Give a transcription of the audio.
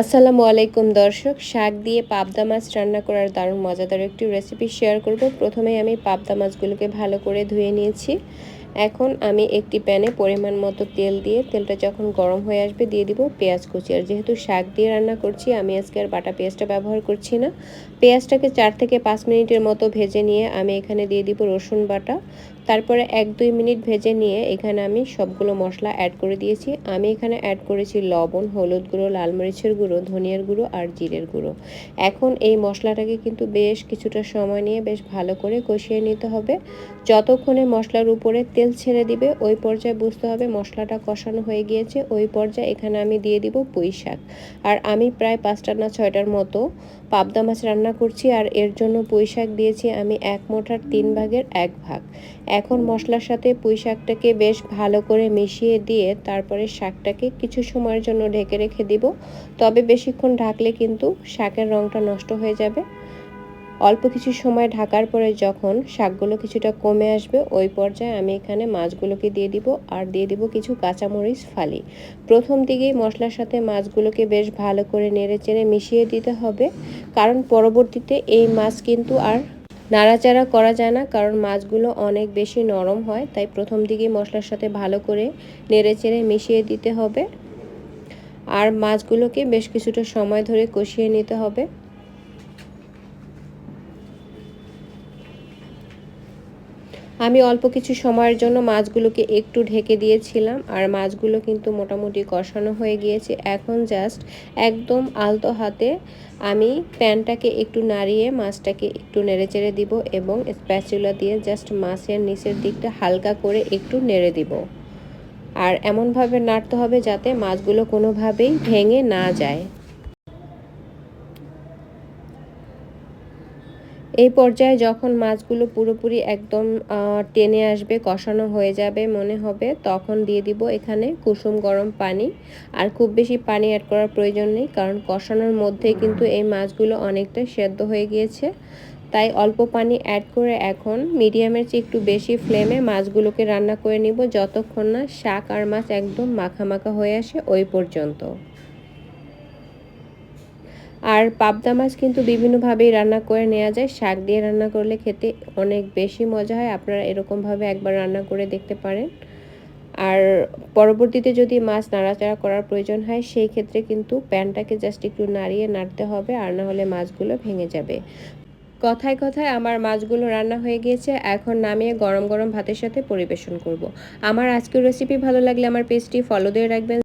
আসসালামু আলাইকুম দর্শক, শাক দিয়ে পাবদা মাছ রান্না করার দারুণ মজাদার একটি রেসিপি শেয়ার করব। প্রথমে আমি পাবদা মাছগুলোকে ভালো করে ধুয়ে নিয়েছি। এখন আমি একটি প্যানে পরিমাণ মতো তেল দিয়ে তেলটা যখন গরম হয়ে আসবে দিয়ে দিব পেঁয়াজ কুচি। আর যেহেতু শাক দিয়ে রান্না করছি, আমি আজকে আর বাটা পেঁয়াজটা ব্যবহার করছি না। পেঁয়াজটাকে চার থেকে পাঁচ মিনিটের মতো ভেজে নিয়ে আমি এখানে দিয়ে দিব রসুন বাটা। তারপরে এক দুই মিনিট ভেজে নিয়ে এখানে আমি সবগুলো মশলা অ্যাড করে দিয়েছি। আমি এখানে অ্যাড করেছি লবণ, হলুদ গুঁড়ো, লাল মরিচের গুঁড়ো, ধনিয়ার গুঁড়ো আর জিরের গুঁড়ো। এখন এই মশলাটাকে কিন্তু বেশ কিছুটা সময় নিয়ে বেশ ভালো করে কষিয়ে নিতে হবে। যতক্ষণে মশলার উপরে তেল ছেড়ে দিবে, ওই পর্যায়ে বুঝতে হবে মশলাটা কষানো হয়ে গিয়েছে, ওই পর্যায়ে এখানে আমি দিয়ে দিব পুঁই শাক। আর আমি প্রায় পাঁচটা না ছয়টার মতো পাবদা মাছ রান্না করছি, আর এর জন্য পুঁই শাক দিয়েছি আমি এক মোটার তিন ভাগের এক ভাগ। এখন মশলার সাথে পুঁই শাকটাকে বেশ ভালো করে মিশিয়ে দিয়ে তারপরে শাকটাকে কিছু সময়ের জন্য ঢেকে রেখে দিব। তবে বেশিক্ষণ ঢাকলে কিন্তু শাকের রঙটা নষ্ট হয়ে যাবে। অল্প কিছু সময় ঢাকার পরে যখন শাকগুলো কিছুটা কমে আসবে, ওই পর্যায়ে আমি এখানে মাছগুলোকে দিয়ে দিব আর দিয়ে দিব কিছু কাঁচামরিচ, ফালি। প্রথম দিকেই মশলার সাথে মাছগুলোকে বেশ ভালো করে নেড়ে চেড়ে মিশিয়ে দিতে হবে, কারণ পরবর্তীতে এই মাছ কিন্তু আর নাড়াচাড়া করা যায় না, কারণ মাছগুলো অনেক বেশি নরম হয়, তাই প্রথম দিকেই মশলার সাথে ভালো করে নেড়ে চেড়ে মিশিয়ে দিতে হবে। আর মাছগুলোকে বেশ কিছুটা সময় ধরে কষিয়ে নিতে হবে। আমি অল্প কিছু সময়ের জন্য মাছগুলোকে একটু ঢেকে দিয়েছিলাম, আর মাছগুলো কিন্তু মোটামুটি কষানো হয়ে গিয়েছে। এখন জাস্ট একদম আলতো হাতে আমি প্যানটাকে একটু নাড়িয়ে মাছটাকে একটু নেড়ে চেড়ে দিব এবং স্প্যাচুলা দিয়ে জাস্ট মাছের নিচের দিকটা হালকা করে একটু নেড়ে দিব। আর এমনভাবে নাড়তে হবে যাতে মাছগুলো কোনোভাবেই ভেঙে না যায়। এই পর্যায়ে যখন মাছগুলো পুরোপুরি একদম টেনে আসবে, কষানো হয়ে যাবে মনে হবে, তখন দিয়ে দিব এখানে কুসুম গরম পানি। আর খুব বেশি পানি অ্যাড করার প্রয়োজন নেই, কারণ কষানোর মধ্যে কিন্তু এই মাছগুলো অনেকটা সেদ্ধ হয়ে গিয়েছে। তাই অল্প পানি অ্যাড করে এখন মিডিয়ামের চেয়ে একটু বেশি ফ্লেমে মাছগুলোকে রান্না করে নিব, যতক্ষণ না শাক আর মাছ একদম মাখা মাখা হয়ে আসে ওই পর্যন্ত। আর পাবদা মাছ কিন্তু বিভিন্নভাবেই রান্না করে নেওয়া যায়। শাক দিয়ে রান্না করলে খেতে অনেক বেশি মজা হয়। আপনারা এরকমভাবে একবার রান্না করে দেখতে পারেন। আর পরবর্তীতে যদি মাছ নাড়াচাড়া করার প্রয়োজন হয়, সেই ক্ষেত্রে কিন্তু প্যানটাকে জাস্ট একটু নাড়িয়ে নাড়তে হবে, আর না হলে মাছগুলো ভেঙে যাবে। কথায় কথায় আমার মাছগুলো রান্না হয়ে গিয়েছে। এখন নামিয়ে গরম গরম ভাতের সাথে পরিবেশন করব। আমার আজকের রেসিপি ভালো লাগলে আমার পেজটি ফলো দিয়ে রাখবেন।